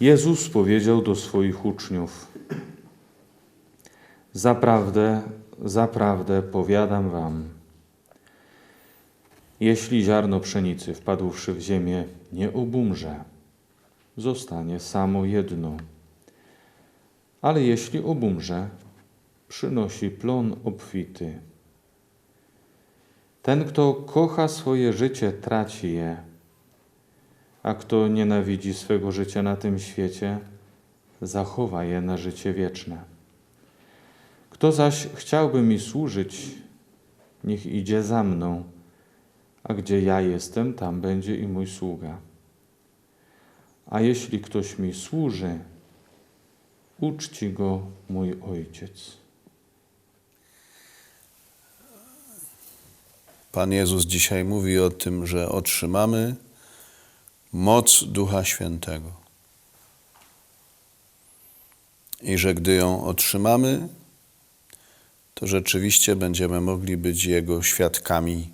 Jezus powiedział do swoich uczniów: Zaprawdę, zaprawdę powiadam wam, jeśli ziarno pszenicy wpadłszy w ziemię nie obumrze, zostanie samo jedno. Ale jeśli obumrze, przynosi plon obfity. Ten, kto kocha swoje życie, traci je, a kto nienawidzi swego życia na tym świecie, zachowa je na życie wieczne. Kto zaś chciałby mi służyć, niech idzie za mną, a gdzie ja jestem, tam będzie i mój sługa. A jeśli ktoś mi służy, uczci go mój ojciec. Pan Jezus dzisiaj mówi o tym, że otrzymamy moc Ducha Świętego. I że gdy ją otrzymamy, to rzeczywiście będziemy mogli być Jego świadkami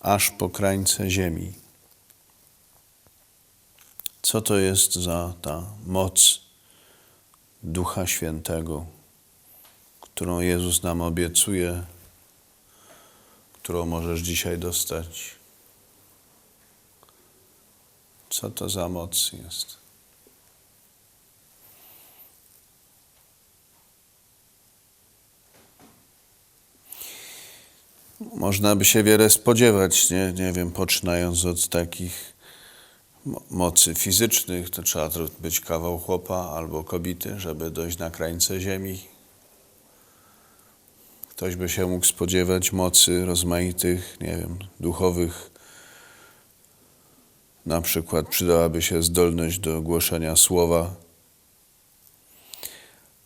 aż po krańce ziemi. Co to jest za ta moc Ducha Świętego, którą Jezus nam obiecuje, którą możesz dzisiaj dostać? Co to za moc jest? Można by się wiele spodziewać, nie, nie wiem, poczynając od takich mo- mocy fizycznych, to trzeba być kawał chłopa albo kobiety, żeby dojść na krańce ziemi. Ktoś by się mógł spodziewać mocy rozmaitych, nie wiem, duchowych. Na przykład przydałaby się zdolność do głoszenia słowa.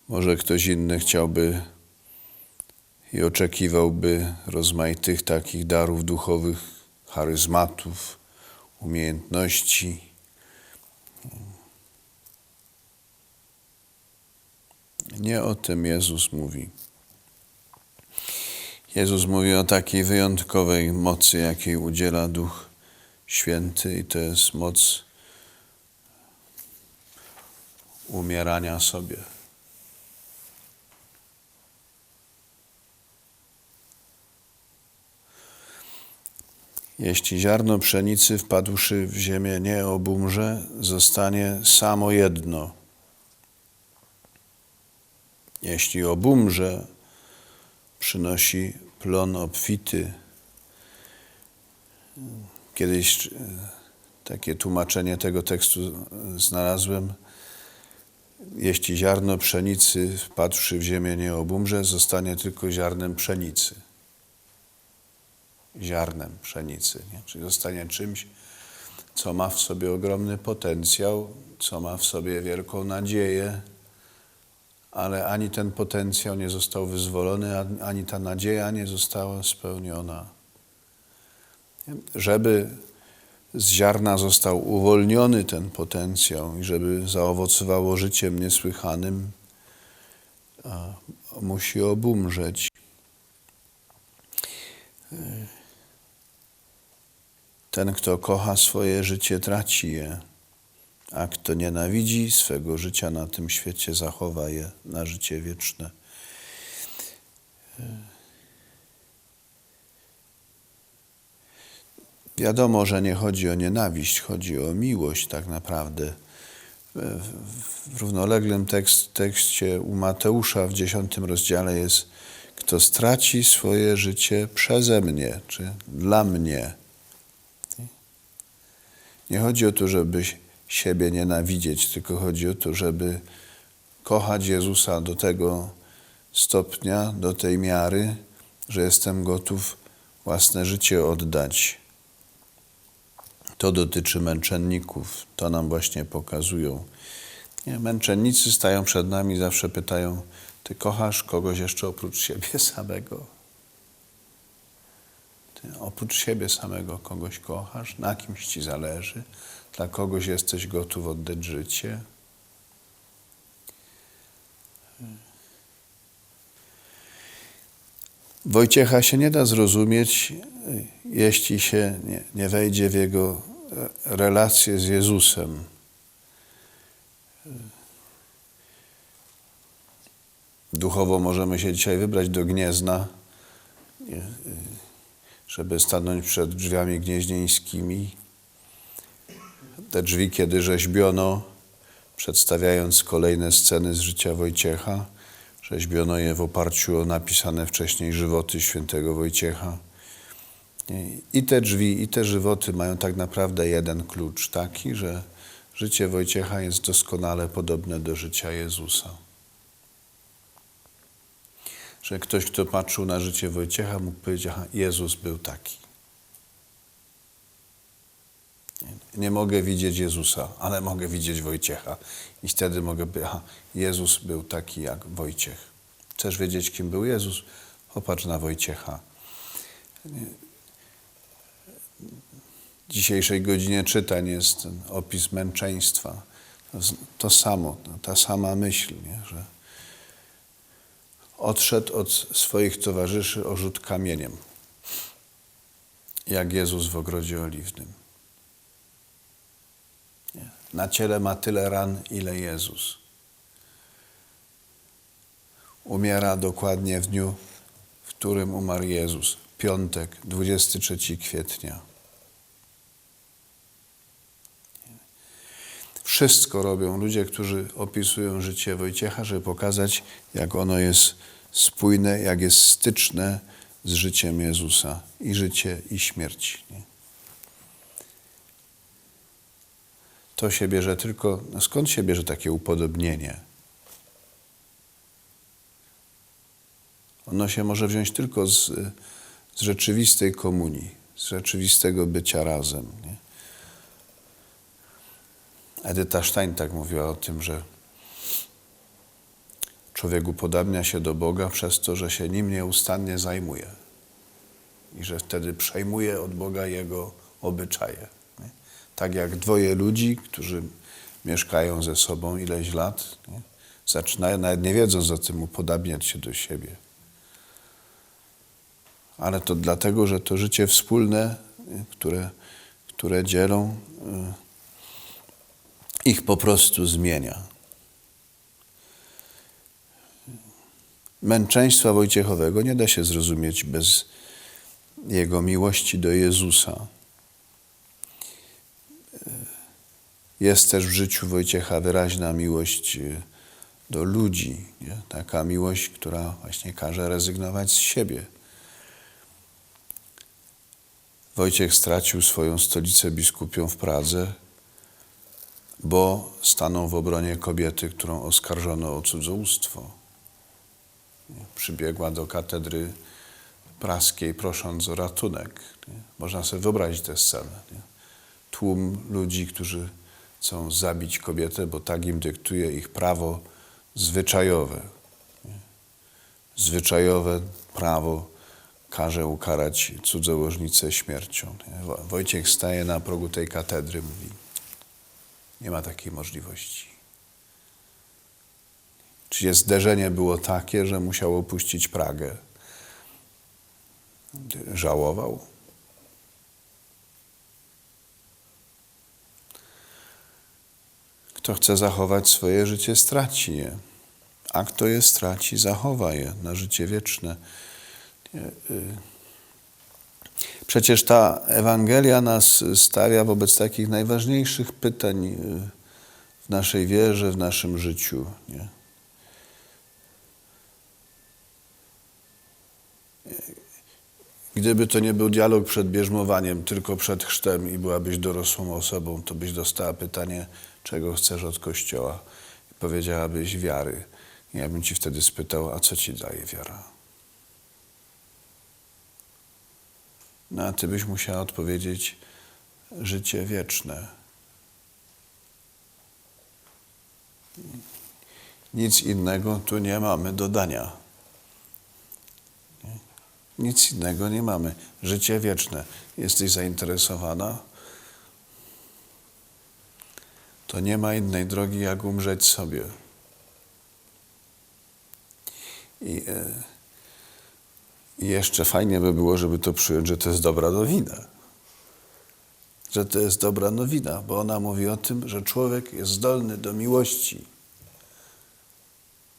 Może ktoś inny chciałby i oczekiwałby rozmaitych takich darów duchowych, charyzmatów, umiejętności. Nie o tym Jezus mówi. Jezus mówi o takiej wyjątkowej mocy, jakiej udziela Duch Święty, i to jest moc umierania sobie. Jeśli ziarno pszenicy wpadłszy w ziemię nie obumrze, zostanie samo jedno. Jeśli obumrze, przynosi plon obfity. Kiedyś e, takie tłumaczenie tego tekstu e, znalazłem. Jeśli ziarno pszenicy wpadłszy w ziemię nie obumrze, zostanie tylko ziarnem pszenicy ziarnem pszenicy, nie? czyli zostanie czymś, co ma w sobie ogromny potencjał, co ma w sobie wielką nadzieję, ale ani ten potencjał nie został wyzwolony, ani- ani ta nadzieja nie została spełniona. Żeby z ziarna został uwolniony ten potencjał i żeby zaowocowało życiem niesłychanym, musi obumrzeć. Ten, kto kocha swoje życie, traci je, a kto nienawidzi swego życia na tym świecie, zachowa je na życie wieczne. Wiadomo, że nie chodzi o nienawiść, chodzi o miłość tak naprawdę. W w równoległym tekst, tekście u Mateusza w dziesiątym rozdziale jest kto straci swoje życie przeze mnie, czy dla mnie. Nie chodzi o to, żeby siebie nienawidzieć, tylko chodzi o to, żeby kochać Jezusa do tego stopnia, do tej miary, że jestem gotów własne życie oddać. To dotyczy męczenników. To nam właśnie pokazują. Nie, męczennicy stają przed nami i zawsze pytają: Ty kochasz kogoś jeszcze oprócz siebie samego? Ty oprócz siebie samego kogoś kochasz? Na kimś ci zależy? Dla kogoś jesteś gotów oddać życie? Wojciecha się nie da zrozumieć, jeśli się nie, nie wejdzie w jego relację z Jezusem. Duchowo możemy się dzisiaj wybrać do Gniezna, nie, y, żeby stanąć przed drzwiami gnieźnieńskimi. Te drzwi, kiedy rzeźbiono, przedstawiając kolejne sceny z życia Wojciecha, rzeźbiono je w oparciu o napisane wcześniej żywoty świętego Wojciecha. I te drzwi, i te żywoty mają tak naprawdę jeden klucz, taki, że życie Wojciecha jest doskonale podobne do życia Jezusa że ktoś, kto patrzył na życie Wojciecha, mógł powiedzieć, aha, Jezus był taki. Nie, mogę widzieć Jezusa, ale mogę widzieć Wojciecha. I wtedy mogę powiedzieć, aha, Jezus był taki jak Wojciech. Chcesz wiedzieć, kim był Jezus? Popatrz na Wojciecha. W dzisiejszej godzinie czytań jest opis męczeństwa. To, samo, ta sama myśl, nie? że odszedł od swoich towarzyszy o rzut kamieniem, jak Jezus w ogrodzie oliwnym. Na ciele ma tyle ran, ile Jezus. Umiera dokładnie w dniu, w którym umarł Jezus. Piątek, 23 kwietnia. Wszystko robią ludzie, którzy opisują życie Wojciecha, żeby pokazać, jak ono jest spójne, jak jest styczne z życiem Jezusa. I życie, i śmierć. Nie? To się bierze tylko. No skąd się bierze takie upodobnienie? Ono się może wziąć tylko z, z rzeczywistej komunii, z rzeczywistego bycia razem. Nie? Edyta Stein tak mówiła o tym, że człowiek upodabnia się do Boga przez to, że się nim nieustannie zajmuje i że wtedy przejmuje od Boga Jego obyczaje. Tak jak dwoje ludzi, którzy mieszkają ze sobą ileś lat, nie? zaczynają, nawet nie wiedząc o tym, upodabniać się do siebie. Ale to dlatego, że to życie wspólne, które, które dzielą, y, ich po prostu zmienia. Męczeństwa Wojciechowego nie da się zrozumieć bez jego miłości do Jezusa. Jest też w życiu Wojciecha wyraźna miłość do ludzi, nie? taka miłość, która właśnie każe rezygnować z siebie. Wojciech stracił swoją stolicę biskupią w Pradze, bo stanął w obronie kobiety, którą oskarżono o cudzołóstwo. Przybiegła do katedry praskiej, prosząc o ratunek. Nie? Można sobie wyobrazić tę scenę. Nie? Tłum ludzi, którzy chcą zabić kobietę, bo tak im dyktuje ich prawo zwyczajowe. Zwyczajowe prawo każe ukarać cudzołożnicę śmiercią. Wojciech staje na progu tej katedry, mówi nie ma takiej możliwości. Czyli zderzenie było takie, że musiał opuścić Pragę. Żałował. Kto chce zachować swoje życie, straci je. A kto je straci, zachowa je na życie wieczne. Y, Przecież ta Ewangelia nas stawia wobec takich najważniejszych pytań y, w naszej wierze, w naszym życiu. Nie? Gdyby to nie był dialog przed bierzmowaniem, tylko przed chrztem i byłabyś dorosłą osobą, to byś dostała pytanie, czego chcesz od Kościoła. Powiedziałabyś wiary. Ja bym ci wtedy spytał, a co ci daje wiara? No a ty byś musiała odpowiedzieć życie wieczne. Nic innego tu nie mamy dodania. Nic innego nie mamy. Życie wieczne. Jesteś zainteresowana? To nie ma innej drogi, jak umrzeć sobie. I, e, I jeszcze fajnie by było, żeby to przyjąć, że to jest dobra nowina. że to jest dobra nowina, bo ona mówi o tym, że człowiek jest zdolny do miłości.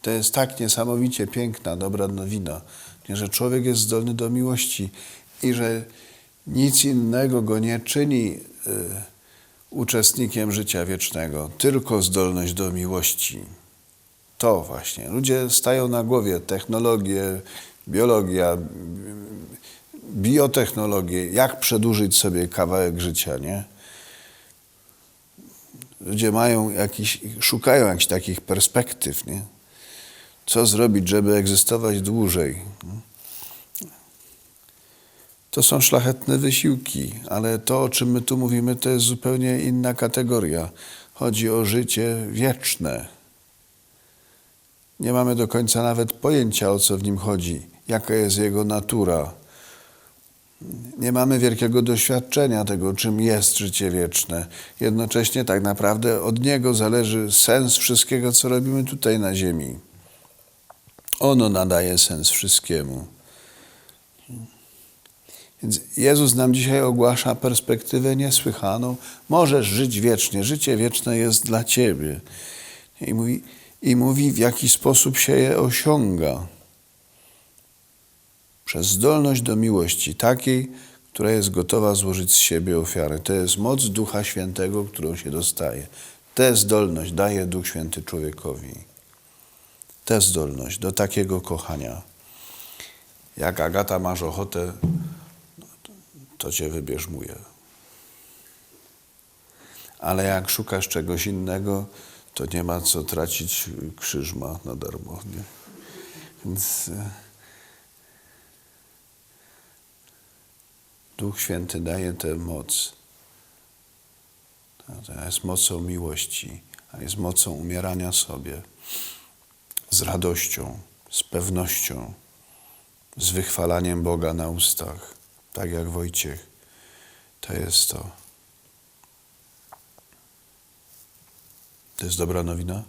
To jest tak niesamowicie piękna, dobra nowina, że człowiek jest zdolny do miłości i że nic innego go nie czyni y, uczestnikiem życia wiecznego, tylko zdolność do miłości. To właśnie. Ludzie stają na głowie technologie, biologia, biotechnologie, jak przedłużyć sobie kawałek życia, nie? Ludzie mają jakiś, szukają jakichś takich perspektyw, nie? Co zrobić, żeby egzystować dłużej? To są szlachetne wysiłki, ale to, o czym my tu mówimy, to jest zupełnie inna kategoria. Chodzi o życie wieczne. Nie mamy do końca nawet pojęcia, o co w nim chodzi, jaka jest jego natura. Nie mamy wielkiego doświadczenia tego, czym jest życie wieczne. Jednocześnie tak naprawdę od niego zależy sens wszystkiego, co robimy tutaj na ziemi. Ono nadaje sens wszystkiemu. Więc Jezus nam dzisiaj ogłasza perspektywę niesłychaną. Możesz żyć wiecznie. Życie wieczne jest dla Ciebie. I mówi, i mówi w jaki sposób się je osiąga. Przez zdolność do miłości, takiej, która jest gotowa złożyć z siebie ofiarę. To jest moc Ducha Świętego, którą się dostaje. Tę zdolność daje Duch Święty człowiekowi. Tę zdolność do takiego kochania. Jak Agata masz ochotę, to cię wybierzmuje. Ale jak szukasz czegoś innego, to nie ma co tracić krzyżma na darmo. Nie? Więc e, Duch Święty daje tę moc. To jest mocą miłości, a jest mocą umierania sobie z radością, z pewnością, z wychwalaniem Boga na ustach, tak jak Wojciech. To jest to. To jest dobra nowina?